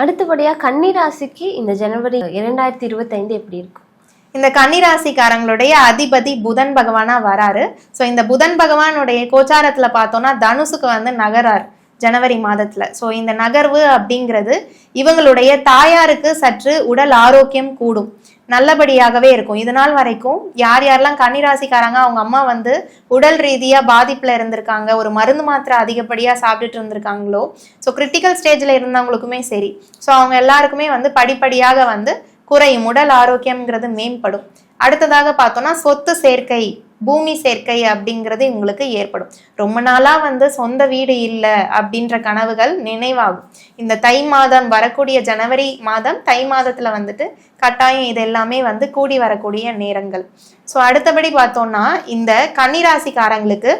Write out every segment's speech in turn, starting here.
அடுத்தபடியாக கன்னிராசிக்கு இந்த ஜனவரி இரண்டாயிரத்தி இருபத்தைந்து எப்படி இருக்கும்? இந்த கன்னிராசிக்காரங்களுடைய அதிபதி புதன் பகவானா வராரு. ஸோ இந்த புதன் பகவானுடைய கோச்சாரத்துல பார்த்தோம்னா தனுசுக்கு வந்து நகரார் ஜனவரி மாதத்துல. ஸோ இந்த நகர்வு அப்படிங்கிறது இவங்களுடைய தாயாருக்கு சற்று உடல் ஆரோக்கியம் கூடும். நல்லபடியாகவே இருக்கும். இது நாள் வரைக்கும் யார் யாரெல்லாம் கன்னிராசிக்காரங்க அவங்க அம்மா வந்து உடல் ரீதியாக பாதிப்பில் இருந்திருக்காங்க ஒரு மருந்து மாத்திரை அதிகப்படியாக சாப்பிட்டுட்டு இருந்திருக்காங்களோ ஸோ கிரிட்டிக்கல் ஸ்டேஜில் இருந்தவங்களுக்குமே சரி. ஸோ அவங்க எல்லாருக்குமே வந்து படிப்படியாக வந்து குறையும். உடல் ஆரோக்கியம்ங்கிறது மேம்படும். அடுத்ததாக பார்த்தோம்னா சொத்து சேர்க்கை பூமி சேர்க்கை அப்படிங்கிறது உங்களுக்கு ஏற்படும். ரொம்ப நாளாக வந்து சொந்த வீடு இல்லை அப்படின்ற கனவுகள் நினைவாகும். இந்த தை மாதம் வரக்கூடிய ஜனவரி மாதம் தை மாதத்தில் வந்துட்டு கட்டாயம் இது எல்லாமே வந்து கூடி வரக்கூடிய நேரங்கள். ஸோ அடுத்தபடி பார்த்தோம்னா இந்த கன்னிராசிக்காரங்களுக்கு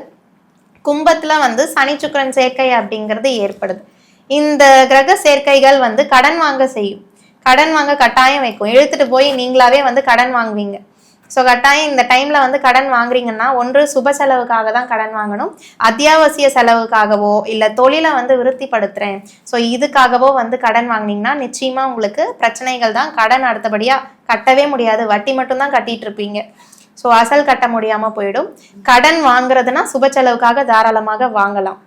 கும்பத்தில் வந்து சனி சுக்கிரன் சேர்க்கை அப்படிங்கிறது ஏற்படுது. இந்த கிரக சேர்க்கைகள் வந்து கடன் வாங்க செய்யும். கடன் வாங்க கட்டாயம் வைக்கும். இழுத்துட்டு போய் நீங்களாவே வந்து கடன் வாங்குவீங்க. ஸோ கட்டாயம் இந்த டைம்ல வந்து கடன் வாங்குறீங்கன்னா ஒன்று சுப செலவுக்காக தான் கடன் வாங்கணும். அத்தியாவசிய செலவுக்காகவோ இல்லை தொழிலை வந்து விருத்திப்படுத்துறேன். ஸோ இதுக்காகவோ வந்து கடன் வாங்குனீங்கன்னா நிச்சயமா உங்களுக்கு பிரச்சனைகள் தான். கடன் அடுத்தபடியா கட்டவே முடியாது. வட்டி மட்டும் தான் கட்டிட்டு இருப்பீங்க. ஸோ அசல் கட்ட முடியாம போயிடும். கடன் வாங்குறதுனா சுப செலவுக்காக தாராளமாக வாங்கலாம்.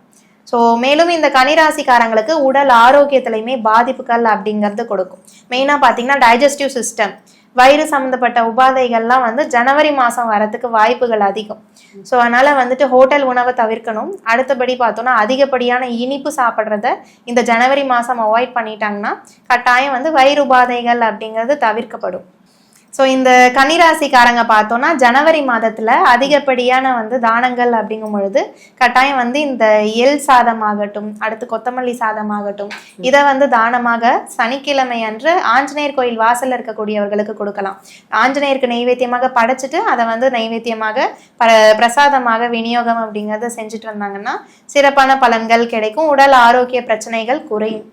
ஸோ மேலும் இந்த கனிராசிக்காரங்களுக்கு உடல் ஆரோக்கியத்திலையுமே பாதிப்புகள் அப்படிங்கிறது கொடுக்கும். மெயினாக பார்த்தீங்கன்னா டைஜஸ்டிவ் சிஸ்டம் வயிறு சம்மந்தப்பட்ட உபாதைகள்லாம் வந்து ஜனவரி மாதம் வரத்துக்கு வாய்ப்புகள் அதிகம். ஸோ அதனால் வந்துட்டு ஹோட்டல் உணவை தவிர்க்கணும். அடுத்தபடி பார்த்தோன்னா அதிகப்படியான இனிப்பு சாப்பிட்றத இந்த ஜனவரி மாதம் அவாய்ட் பண்ணிட்டாங்கன்னா கட்டாயம் வந்து வயிறு உபாதைகள் அப்படிங்கிறது தவிர்க்கப்படும். ஸோ இந்த கன்னிராசிக்காரங்க பார்த்தோன்னா ஜனவரி மாதத்தில் அதிகப்படியான வந்து தானங்கள் அப்படிங்கும் பொழுது கட்டாயம் வந்து இந்த எல் சாதம் ஆகட்டும் அடுத்து கொத்தமல்லி சாதம் ஆகட்டும் இதை வந்து தானமாக சனிக்கிழமை அன்று ஆஞ்சநேயர் கோயில் வாசலில் இருக்கக்கூடியவர்களுக்கு கொடுக்கலாம். ஆஞ்சநேயருக்கு நைவேத்தியமாக படைச்சிட்டு அதை வந்து நைவேத்தியமாக ப பிரசாதமாக விநியோகம் அப்படிங்கிறத செஞ்சுட்டு வந்தாங்கன்னா சிறப்பான பலன்கள் கிடைக்கும். உடல் ஆரோக்கிய பிரச்சனைகள் குறையும்.